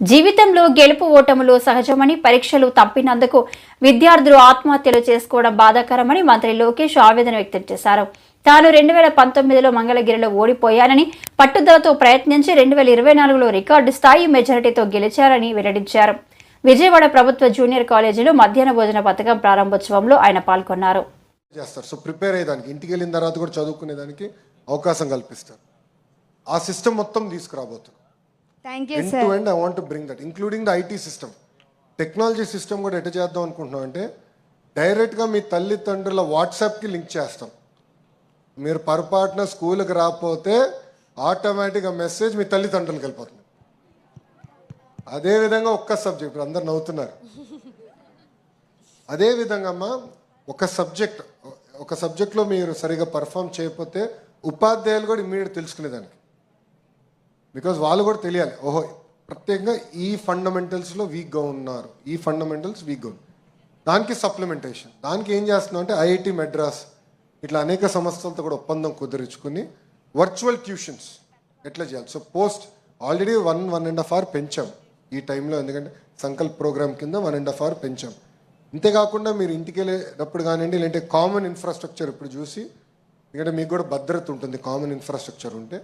జీవితంలో గెలుపు ఓటములు సహజమని పరీక్షలు తప్పినందుకు విద్యార్థులు ఆత్మహత్యలు చేసుకోవడం బాధాకరమని మంత్రి లోకేష్ ఆవేదన వ్యక్తం చేశారు. తాను రెండు వేల పంతొమ్మిదిలో మంగళగిరిలో ఓడిపోయానని పట్టుదలతో ప్రయత్నించి రెండు వేల ఇరవై నాలుగులో రికార్డు స్థాయి మెజారిటీతో గెలిచారని వెల్లడించారు. విజయవాడ ప్రభుత్వ జూనియర్ కాలేజీలో మధ్యాహ్న భోజన పథకం ప్రారంభోత్సవంలో ఆయన పాల్గొన్నారు. చేస్తారు. సో ప్రిపేర్ అయ్యేదానికి ఇంటికి వెళ్ళిన తర్వాత కూడా చదువుకునేదానికి అవకాశం కల్పిస్తారు. ఆ సిస్టమ్ మొత్తం తీసుకురాబోతున్నారు. Thank you end sir to end I want bring that including the IT system technology system కూడా ఎట్ట చేద్దాం అనుకుంటున్నాం అంటే డైరెక్ట్గా మీ తల్లిదండ్రుల వాట్సాప్కి లింక్ చేస్తాం. మీరు పొరపాటున స్కూల్కి రాకపోతే ఆటోమేటిక్గా మెసేజ్ మీ తల్లిదండ్రులకు వెళ్ళిపోతుంది. అదే విధంగా ఒక్క సబ్జెక్ట్ అందరు నవ్వుతున్నారు. అదే విధంగా అమ్మా ఒక సబ్జెక్ట్ ఒక సబ్జెక్ట్లో మీరు సరిగా పర్ఫామ్ చేయకపోతే ఉపాధ్యాయులు కూడా ఇమ్మీడియట్ తెలుసుకునేదానికి. బికాజ్ వాళ్ళు కూడా తెలియాలి ఓహో ప్రత్యేకంగా ఈ ఫండమెంటల్స్లో వీక్గా ఉన్నారు ఈ ఫండమెంటల్స్ వీక్గా ఉన్నారు. దానికి సప్లిమెంటేషన్ దానికి ఏం చేస్తున్నాం అంటే ఐఐటి మెడ్రాస్ ఇట్లా అనేక సంస్థలతో కూడా ఒప్పందం కుదిరించుకుని వర్చువల్ ట్యూషన్స్ ఎట్లా చేయాలి? So post already one one and half hour పెంచాం ఈ టైంలో ఎందుకంటే సంకల్ప్ ప్రోగ్రామ్ కింద వన్ అండ్ హాఫ్ అవర్ పెంచాం. ఇంతేకాకుండా మీరు ఇంటికి వెళ్ళేటప్పుడు కానివ్వండి లేదంటే కామన్ ఇన్ఫ్రాస్ట్రక్చర్ ఇప్పుడు చూసి ఎందుకంటే మీకు కూడా భద్రత ఉంటుంది కామన్ ఇన్ఫ్రాస్ట్రక్చర్ ఉంటే.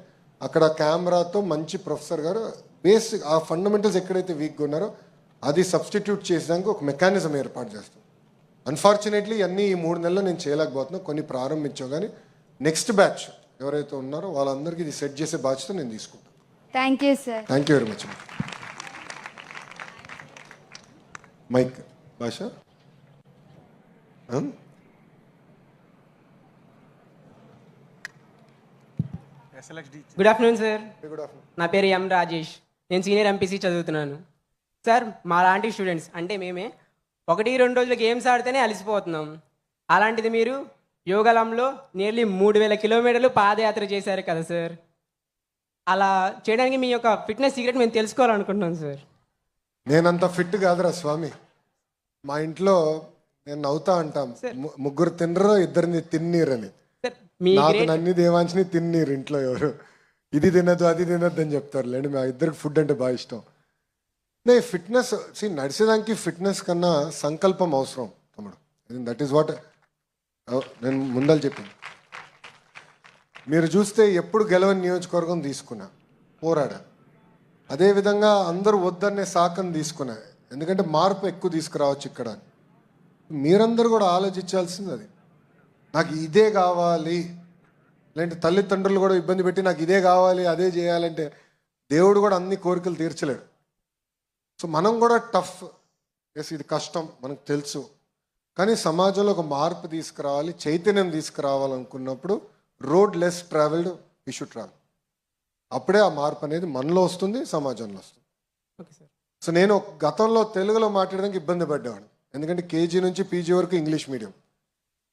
అక్కడ కెమెరాతో మంచి ప్రొఫెసర్ గారు బేసిక్ ఆ ఫండమెంటల్స్ ఎక్కడైతే వీక్గా ఉన్నారో అది సబ్స్టిట్యూట్ చేసేదానికి ఒక మెకానిజం ఏర్పాటు చేస్తాం. అన్ఫార్చునేట్లీ అన్నీ ఈ మూడు నెలలు నేను చేయలేకపోతున్నా. కొన్ని ప్రారంభించాం కానీ నెక్స్ట్ బ్యాచ్ ఎవరైతే ఉన్నారో వాళ్ళందరికీ ఇది సెట్ చేసే బాధ్యత నేను తీసుకుంటాను. Thank you sir thank you very much mic Basha good afternoon sir good afternoon నా పేరు ఎం రాజేష్. నేను సీనియర్ ఎంపీసీ చదువుతున్నాను. సార్ మా లాంటి స్టూడెంట్స్ అంటే మేమే ఒకటి రెండు రోజులు గేమ్స్ ఆడితేనే అలసిపోతున్నాం. అలాంటిది మీరు యోగలంలో నియర్లీ మూడు వేల కిలోమీటర్లు పాదయాత్ర చేశారు కదా సార్ అలా చేయడానికి మీ యొక్క ఫిట్నెస్ సీక్రెట్ మేము తెలుసుకోవాలనుకుంటున్నాం సార్ నేనంత ఫిట్ కాదురా స్వామి. మా ఇంట్లో నేను నవ్వుతా అంటాం ముగ్గురు తినరు ఇద్దరిని తిన్నీరని. నాకు నన్ని దేవాంశని తిన్నీరు ఇంట్లో ఎవరు? ఇది తినద్దు అది తినద్దు అని చెప్తారు లేండి మా ఇద్దరికి ఫుడ్ అంటే బాగా ఇష్టం. నే ఫిట్నెస్ సి నడిచేదానికి ఫిట్నెస్ కన్నా సంకల్పం అవసరం తమ్ముడు. దట్ ఈస్ వాట్ నేను ముందలు చెప్పింది. మీరు చూస్తే ఎప్పుడు గెలవని నియోజకవర్గం తీసుకున్నా పోరాడా? అదేవిధంగా అందరూ వద్దనే సాకని తీసుకున్నా. ఎందుకంటే మార్పు ఎక్కువ తీసుకురావచ్చు ఇక్కడ. మీరందరూ కూడా ఆలోచించాల్సింది అది. నాకు ఇదే కావాలి. లేదంటే తల్లిదండ్రులు కూడా ఇబ్బంది పెట్టి నాకు ఇదే కావాలి అదే చేయాలంటే దేవుడు కూడా అన్ని కోరికలు తీర్చలేడు. సో మనం కూడా టఫ్. ఎస్ ఇది కష్టం మనకు తెలుసు. కానీ సమాజంలో ఒక మార్పు తీసుకురావాలి చైతన్యం తీసుకురావాలనుకున్నప్పుడు road less travelled should travel అప్పుడే ఆ మార్పు అనేది మనలో వస్తుంది సమాజంలో వస్తుంది. ఓకే సార్ సో నేను గతంలో తెలుగులో మాట్లాడడానికి ఇబ్బంది పడ్డాను ఎందుకంటే కేజీ నుంచి పీజీ వరకు ఇంగ్లీష్ మీడియం.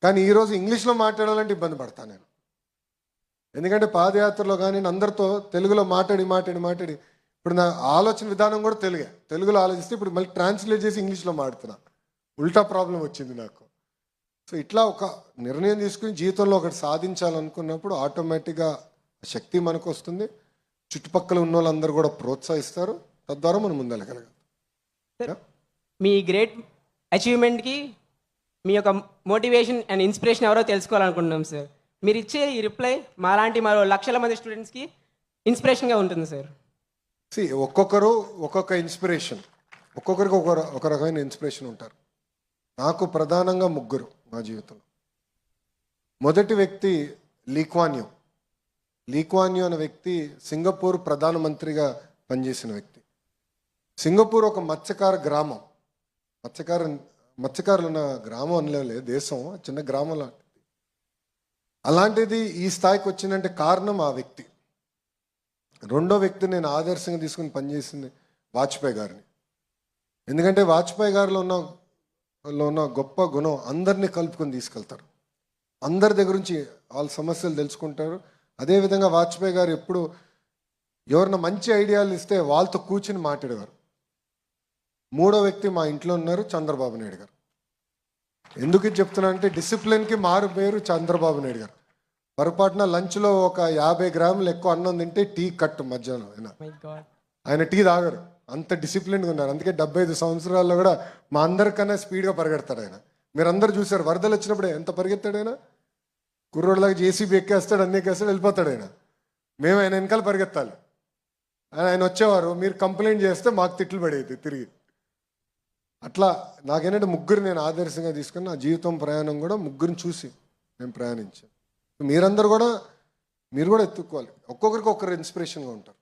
కానీ ఈరోజు ఇంగ్లీష్లో మాట్లాడాలంటే ఇబ్బంది పడతాను నేను. ఎందుకంటే పాదయాత్రలో కానీ నేను అందరితో తెలుగులో మాట్లాడి మాట్లాడి మాట్లాడి ఇప్పుడు నా ఆలోచన విధానం కూడా తెలుగే. తెలుగులో ఆలోచిస్తే ఇప్పుడు మళ్ళీ ట్రాన్స్లేట్ చేసి ఇంగ్లీష్లో మాడుతున్నా ఉల్టా ప్రాబ్లం వచ్చింది నాకు. సో ఇట్లా ఒక నిర్ణయం తీసుకుని జీవితంలో ఒకటి సాధించాలనుకున్నప్పుడు ఆటోమేటిక్గా శక్తి మనకు వస్తుంది చుట్టుపక్కల ఉన్న వాళ్ళందరూ కూడా ప్రోత్సహిస్తారు. తద్వారా మనం ముందెళ్ళగలగాలి మీ గ్రేట్ అచీవ్మెంట్కి మీ యొక్క మోటివేషన్ అండ్ ఇన్స్పిరేషన్ ఎవరో తెలుసుకోవాలనుకుంటున్నాం సార్ మీరు ఇచ్చే ఈ రిప్లై మాలాంటి మరో లక్షల మంది స్టూడెంట్స్కి ఇన్స్పిరేషన్గా ఉంటుంది సార్ సి ఒక్కొక్కరు ఒక్కొక్క ఇన్స్పిరేషన్ ఒక్కొక్కరికి ఒక ఒక రకమైన ఇన్స్పిరేషన్ ఉంటారు. నాకు ప్రధానంగా ముగ్గురు నా జీవితంలో. మొదటి వ్యక్తి లీక్వాన్యూ. లీక్వాన్యూ అనే వ్యక్తి సింగపూర్ ప్రధానమంత్రిగా పనిచేసిన వ్యక్తి. సింగపూర్ ఒక మత్స్యకార గ్రామం. మత్స్యకార మత్స్యకారులు ఉన్న గ్రామం అనలే దేశం చిన్న గ్రామం లాంటిది. అలాంటిది ఈ స్థాయికి వచ్చిందంటే కారణం ఆ వ్యక్తి. రెండో వ్యక్తి నేను ఆదర్శంగా తీసుకుని పనిచేసింది వాజ్పేయి గారిని. ఎందుకంటే వాజ్పేయి గారిలో ఉన్న లో ఉన్న గొప్ప గుణం అందరినీ కలుపుకొని తీసుకెళ్తారు. అందరి దగ్గర నుంచి వాళ్ళ సమస్యలు తెలుసుకుంటారు. అదేవిధంగా వాజ్పేయి గారు ఎప్పుడు ఎవరిన మంచి ఐడియాలు ఇస్తే వాళ్ళతో కూర్చుని మాట్లాడేవారు. మూడో వ్యక్తి మా ఇంట్లో ఉన్నారు చంద్రబాబు నాయుడు గారు. ఎందుకు ఇది చెప్తున్నా అంటే డిసిప్లిన్కి మారు పేరు చంద్రబాబు నాయుడు గారు. పొరపాటున లంచ్లో ఒక యాభై గ్రాములు ఎక్కువ అన్నం తింటే టీ కట్టు మధ్యాహ్నం ఆయన ఆయన టీ తాగరు. అంత డిసిప్లిన్గా ఉన్నారు. అందుకే డెబ్బై ఐదు సంవత్సరాల్లో కూడా మా అందరికన్నా స్పీడ్గా పరిగెడతాడు ఆయన. మీరందరూ చూసారు వరదలు వచ్చినప్పుడే ఎంత పరిగెత్తాడు ఆయన? కుర్రోడ్లాగా జేసీబీ ఎక్కేస్తాడు అన్ని ఎక్కేస్తాడు వెళ్ళిపోతాడు ఆయన. మేము ఆయన వెనకాల పరిగెత్తాలి. ఆయన ఆయన వచ్చేవారు మీరు కంప్లైంట్ చేస్తే మాకు తిట్లు పడేది తిరిగి. అట్లా నాకేంటంటే ముగ్గురు నేను ఆదర్శంగా తీసుకుని నా జీవితం ప్రయాణం కూడా ముగ్గురిని చూసి నేను ప్రయాణించాను. మీరందరూ కూడా మీరు కూడా ఎత్తుక్కోవాలి. ఒక్కొక్కరికి ఒక్కరు ఇన్స్పిరేషన్గా ఉంటారు.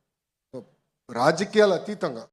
రాజకీయాలు అతీతంగా